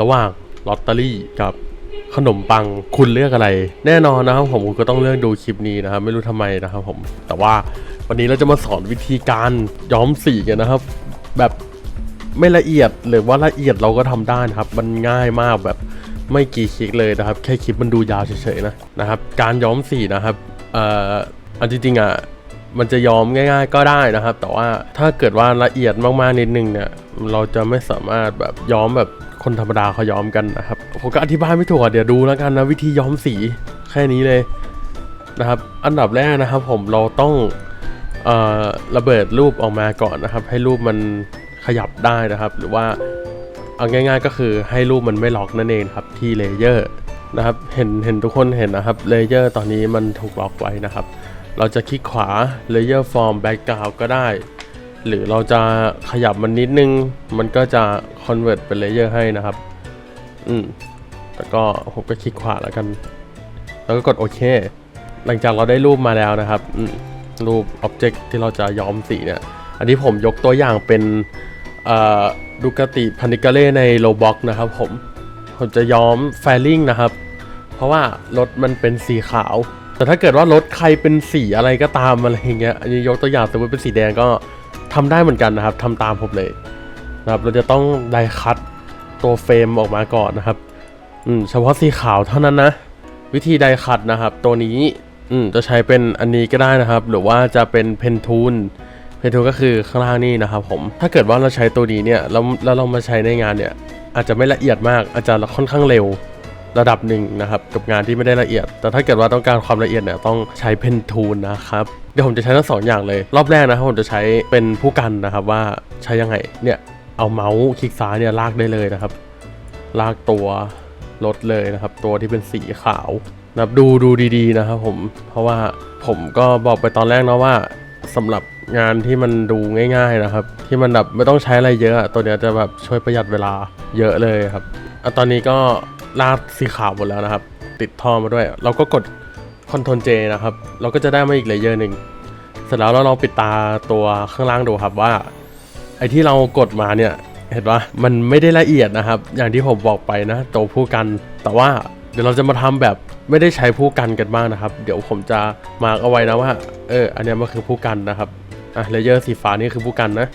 ระหว่างลอตเตอรี่กับขนมปังคุณเลือกอะไร แน่นอนนะครับผมก็ต้องเลือกดูคลิปนี้นะครับไม่รู้ทำไมนะครับผมแต่ว่าวันนี้เราจะมาสอนวิธีการย้อมสีกันนะครับ แบบไม่ละเอียดหรือว่าละเอียดเราก็ทำได้นะครับ มันง่ายมากแบบไม่กี่คลิกเลยนะครับ แค่คลิปมันดูยาวเฉยๆนะนะครับ การย้อมสีนะครับเอ่ออันจริงๆอะมันจะย้อมง่าย ๆ ก็ได้นะครับ แต่ว่าถ้าเกิดว่าละเอียดมากๆนิดนึงเนี่ยเราจะไม่สามารถแบบย้อมแบบ คนธรรมดาเขาย้อมกันนะครับผมก็อธิบายไม่ถูกอะเดี๋ยวดูแล้วกันนะวิธีย้อมสีแค่นี้เลยนะครับ อันดับแรกนะครับ ผมเราต้องออระเบิดรูปออกมาก่อนนะครับ ให้รูปมันขยับได้นะครับ หรือว่าเอาง่าย ๆ ก็คือให้รูปมันไม่ล็อกนั่นเองครับที่เลเยอร์นะครับเห็นเห็นทุกคนเห็นนะครับเลเยอร์ตอนนี้มันถูกล็อกไว้นะครับ เราจะคลิกขวา Layer Form Background ก็ได้ หรือเราจะขยับมันนิดนึง มันก็จะ convert เป็น Layer ให้นะครับ อืมแต่ก็ผมก็คลิกขวาแล้วกัน แล้วก็กดโอเค หลังจากเราได้รูปมาแล้วนะครับ อืมรูป Object ที่เราจะย้อมสีเนี่ย อันนี้ผมยกตัวอย่างเป็นดูกติพันิกาเล่ใน Roblox นะครับผม ผมจะย้อมแฟลิงนะครับ เพราะว่ารถมันเป็นสีขาว แต่ถ้าเกิดว่ารถใครเป็นสีอะไรก็ตามอะไรอย่างเงี้ย อันนี้ยกตัวอย่างสมมติเป็นสีแดงก็ ทำได้เหมือนกันนะครับทำตามผมเลยนะครับ เราจะต้องไดคัตตัวเฟรมออกมาก่อนนะครับอืมเฉพาะสีขาวเท่านั้นนะ วิธีไดคัตนะครับ ตัวนี้อืมจะใช้เป็นอันนี้ก็ได้นะครับ หรือว่าจะเป็นเพนทูนเพนทูนก็คือข้างล่างนี่นะครับผมถ้าเกิดว่าเราใช้ตัวนี้เนี่ยแล้วแล้วเรามาใช้ในงานเนี่ย อาจจะไม่ละเอียดมากอาจจะค่อนข้างเร็ว ระดับหนึ่งนะครับกับงานที่ไม่ได้ละเอียด แต่ถ้าเกิดว่าต้องการความละเอียดเนี่ยต้องใช้เพนทูนนะครับเดี๋ยวผมจะใช้ทั้งสองอย่างเลย รอบแรกนะครับผมจะใช้เป็นผู้กันนะครับว่าใช้ยังไงเนี่ยเอาเมาส์คลิกซ้ายเนี่ยลากได้เลยนะครับ ลากตัวรถเลยนะครับ ตัวที่เป็นสีขาวนะครับดูดูดีๆนะครับผมเพราะว่าผมก็บอกไปตอนแรกนะว่าสำหรับงานที่มันดูง่าย ๆนะครับ ที่มันแบบไม่ต้องใช้อะไรเยอะตัวเนี้ยจะแบบช่วยประหยัดเวลาเยอะเลยครับอตอนนี้ก็ ลากสีขาวหมดแล้วนะครับ ติดท่อมาด้วย เราก็กด Ctrl J นะครับ เราก็จะได้มาอีกเลเยอร์หนึ่งเสร็จแล้วเราลองปิดตาตัวข้างล่างดูครับว่า ไอที่เรากดมาเนี่ย เห็นว่ามันไม่ได้ละเอียดนะครับ อย่างที่ผมบอกไปนะตัวผู้กัน แต่ว่าเดี๋ยวเราจะมาทำแบบไม่ได้ใช้ผู้กันกันบ้างนะครับ เดี๋ยวผมจะมาร์กเอาไว้นะว่า เออ อันนี้มันคือผู้กันนะครับ อะเลเยอร์สีฟ้านี่คือผู้กันนะ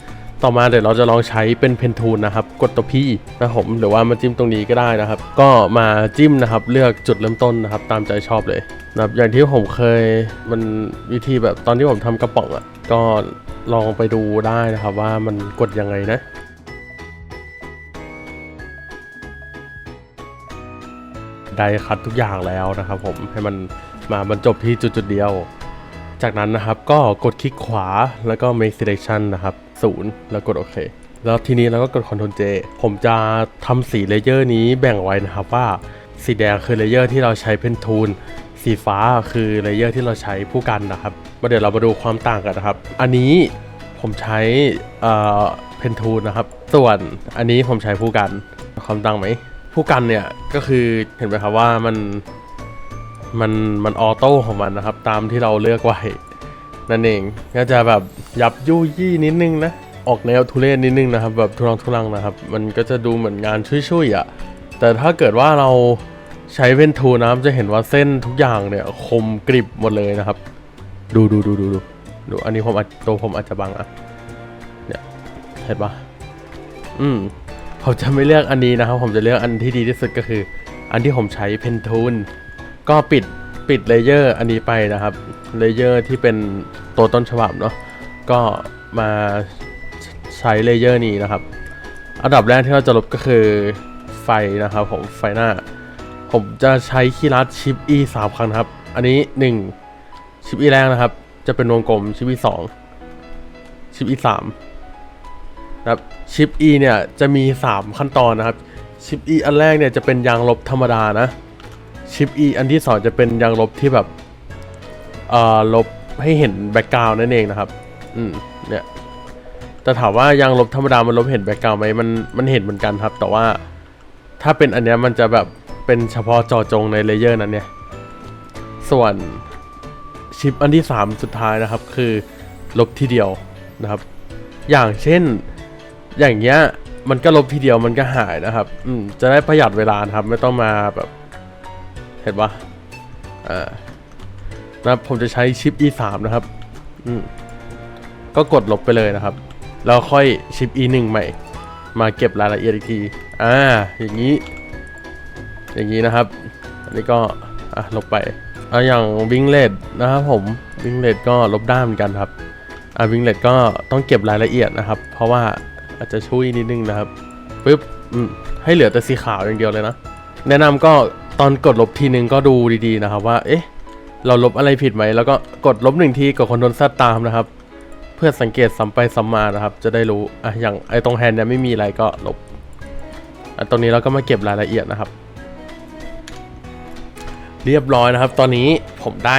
ต่อมาเดี๋ยวเราจะลองใช้เป็นเพนทูนนะครับ กดตัวพี่นะผมหรือว่ามาจิ้มตรงนี้ก็ได้นะครับ ก็มาจิ้มนะครับ เลือกจุดเริ่มต้นนะครับ ตามใจชอบเลยนะครับอย่างที่ผมเคยมันวิธีแบบตอนที่ผมทำกระป๋องอะ่ะก็ลองไปดูได้นะครับว่ามันกดยังไงนะได้คัดทุกอย่างแล้วนะครับผมให้มันมาบรรจบที่จุดจุดเดียว จากนั้นนะครับก็กดคลิกขวาแล้วก็ make selection นะครับ ศูนย์แล้วกดโอเค แล้วทีนี้เราก็กด Ctrl J ผมจะทำสีเลเยอร์นี้แบ่งไว้นะครับว่า สีแดงคือเลเยอร์ที่เราใช้เพนทูนสีฟ้าคือเลเยอร์ที่เราใช้ผู้กันนะครับมาเดี๋ยวเรามาดูความต่างกันนะครับ อันนี้ผมใช้เอ่อเพนทูนนะครับ ส่วนอันนี้ผมใช้ผู้กัน ความต่างไหม ผู้กันเนี่ยก็คือเห็นไหมครับว่ามันมันมันออโต้ของมันนะครับ ตามที่เราเลือกไว้ นั่นเองก็จะแบบยับยุ่ยี่นิดนึงนะ ออกแนวทุเรศนิดนึงนะครับแบบทุรังทุรังนะครับ มันก็จะดูเหมือนงานช่วยๆอะแต่ถ้าเกิดว่าเราใช้เวนทูนะครับจะเห็นว่าเส้นทุกอย่างเนี่ยคมกริบหมดเลยนะครับ ดูดูดูดูดูดูอันนี้ผมอาจตัวผมอาจจะบังอะเนี่ยเห็นปะอืมผมจะไม่เลือกอันนี้นะครับ ผมจะเลือกอันที่ดีที่สุดก็คือ อันที่ผมใช้เพนทูนก็ปิดปิดเลเยอร์อันนี้ไปนะครับ เลเยอร์ที่เป็นตัวต้นฉบับเนาะก็มาใช้เลเยอร์นี้นะครับ อันดับแรกที่เราจะลบก็คือไฟนะครับผมไฟหน้า ผมจะใช้คีย์ลัดชิป e สามครั้งนะครับ อันนี้1ชิป e แรกนะครับ จะเป็นวงกลมชิป e สองชิป e สามนะครับชิป e เนี่ยจะมี 3 ขั้นตอนนะครับชิป e อันแรกเนี่ยจะเป็นยางลบธรรมดานะชิป E อันที่สองจะเป็นยางลบที่แบบ เอ่อลบให้เห็นแบ็กกราวน์นั่นเองนะครับ อืมเนี่ยแต่ถามว่ายางลบธรรมดามันลบเห็นแบ็กกราวน์ไหมมันมันเห็นเหมือนกันครับ แต่ว่าถ้าเป็นอันเนี้ยมันจะแบบเป็นเฉพาะจอจงในเลเยอร์นั้นเนี่ย ส่วนชิปอันที่สามสุดท้ายนะครับ คือลบทีเดียวนะครับ อย่างเช่นอย่างเงี้ยมันก็ลบทีเดียวมันก็หายนะครับ อืมจะได้ประหยัดเวลานะครับ ไม่ต้องมาแบบ เห็นปะอ่า นะครับผมจะใช้ชิป E3 นะครับอืมก็กดลบไปเลยนะครับ แล้วค่อยชิป E1 ใหม่ มาเก็บรายละเอียดอีกที อ่า อย่างนี้ อย่างนี้นะครับ อันนี้ก็ อะ ลบไปอะอย่างวิงเลดนะครับผม วิงเลดก็ลบได้เหมือนกันครับ อะวิงเลดก็ต้องเก็บรายละเอียดนะครับ เพราะว่าอาจจะช่วยนิดนึงนะครับปึ๊บอืมให้เหลือแต่สีขาวอย่างเดียวเลยนะ แนะนำก็ตอนกดลบทีนึงก็ดูดีๆนะครับว่า เอ๊ะ เราลบอะไรผิดไหม แล้วก็กดลบหนึ่งทีกดคอนโทรลซตามนะครับ เพื่อสังเกตซ้ำไปซ้ำมานะครับ จะได้รู้อะอย่างไอ้ตรงแฮนด์เนี่ยไม่มีอะไรก็ลบอะตรงนี้เราก็มาเก็บรายละเอียดนะครับ เรียบร้อยนะครับ ตอนนี้ผมได้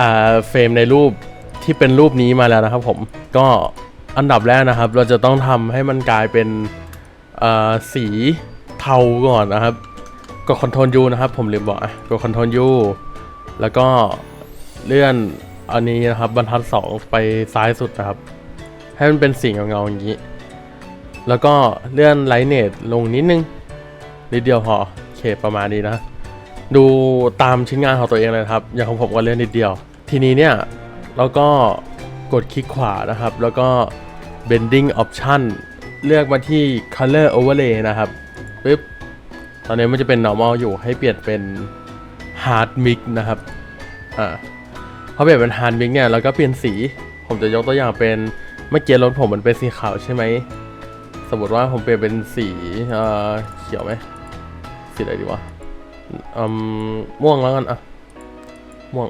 อ่าเฟรมในรูปที่เป็นรูปนี้มาแล้วนะครับ ผมก็อันดับแรกนะครับ เราจะต้องทำให้มันกลายเป็นอ่าสีเทาก่อนนะครับกด Ctrl U นะครับ ผมลืมบอกอะกด Ctrl U แล้วก็เลื่อนอันนี้นะครับบรรทัด 2 ไปซ้ายสุดนะครับ ให้มันเป็นสีเงาๆอย่างนี้ แล้วก็เลื่อนไลท์เนตลงนิดนึงนิดเดียวพอโอเคประมาณนี้นะ ดูตามชิ้นงานของตัวเองเลยครับ อย่างของผมก็เลื่อนนิดเดียว ทีนี้เนี่ยเราก็กดคลิกขวานะครับ แล้วก็ bending option เลือกมาที่ color overlay นะครับปึ๊บตอนนี้มันจะเป็น normal อยู่ให้เปลี่ยนเป็น hard mix นะครับ อ่าพอเปลี่ยนเป็น hard mix เนี่ยเราก็เปลี่ยนสี ผมจะยกตัวอย่างเป็นเมื่อกี้รถผมมันเป็นสีขาวใช่ไหม สมมติว่าผมเปลี่ยนเป็นสีเอ่อเขียวไหม สีอะไรดีวะอืมม่วงแล้วกันอะ ม่วง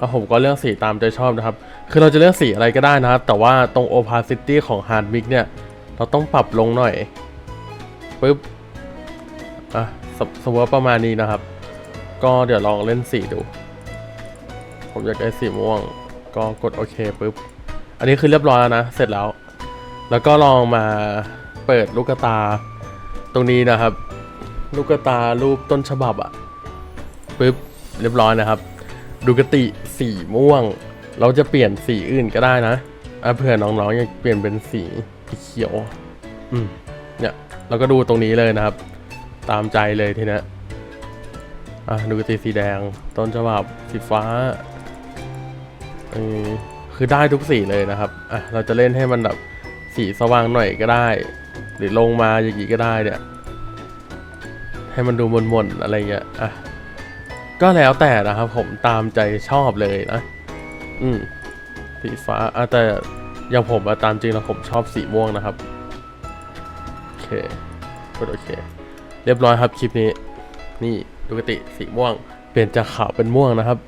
อะผมก็เลือกสีตามใจชอบนะครับ คือเราจะเลือกสีอะไรก็ได้นะครับ แต่ว่าตรง opacity ของ hard mix เนี่ย เราต้องปรับลงหน่อยปึ๊บ อะสมสมมติว่าประมาณนี้นะครับ ก็เดี๋ยวลองเล่นสีดู ผมอยากได้สีม่วง ก็กดโอเคปึ๊บ อันนี้คือเรียบร้อยแล้วนะ เสร็จแล้ว แล้วก็ลองมาเปิดลูกตา ตรงนี้นะครับ ลูกตารูปต้นฉบับอะปึ๊บเรียบร้อยนะครับ ดูกติสีม่วง เราจะเปลี่ยนสีอื่นก็ได้นะอะเผื่อน้องๆอยากเปลี่ยนเป็นสีเขียว อืม เนี่ย เราก็ดูตรงนี้เลยนะครับ ตามใจเลยทีเนี้ย อะดูกติสีแดง ต้นฉบับสีฟ้าเออคือได้ทุกสีเลยนะครับอะเราจะเล่นให้มันแบบสีสว่างหน่อยก็ได้ หรือลงมาอย่างนี้ก็ได้เนี่ย ให้มันดูมนๆอะไรเงี้ยอะก็แล้วแต่นะครับผมตามใจชอบเลยนะ อืมสีฟ้าอะแต่อย่างผมอะตามจริงแล้วผมชอบสีม่วงนะครับ โอเคกดโอเค เรียบร้อยครับคลิปนี้ นี่ ดูกติสีม่วง เปลี่ยนจากขาวเป็นม่วงนะครับ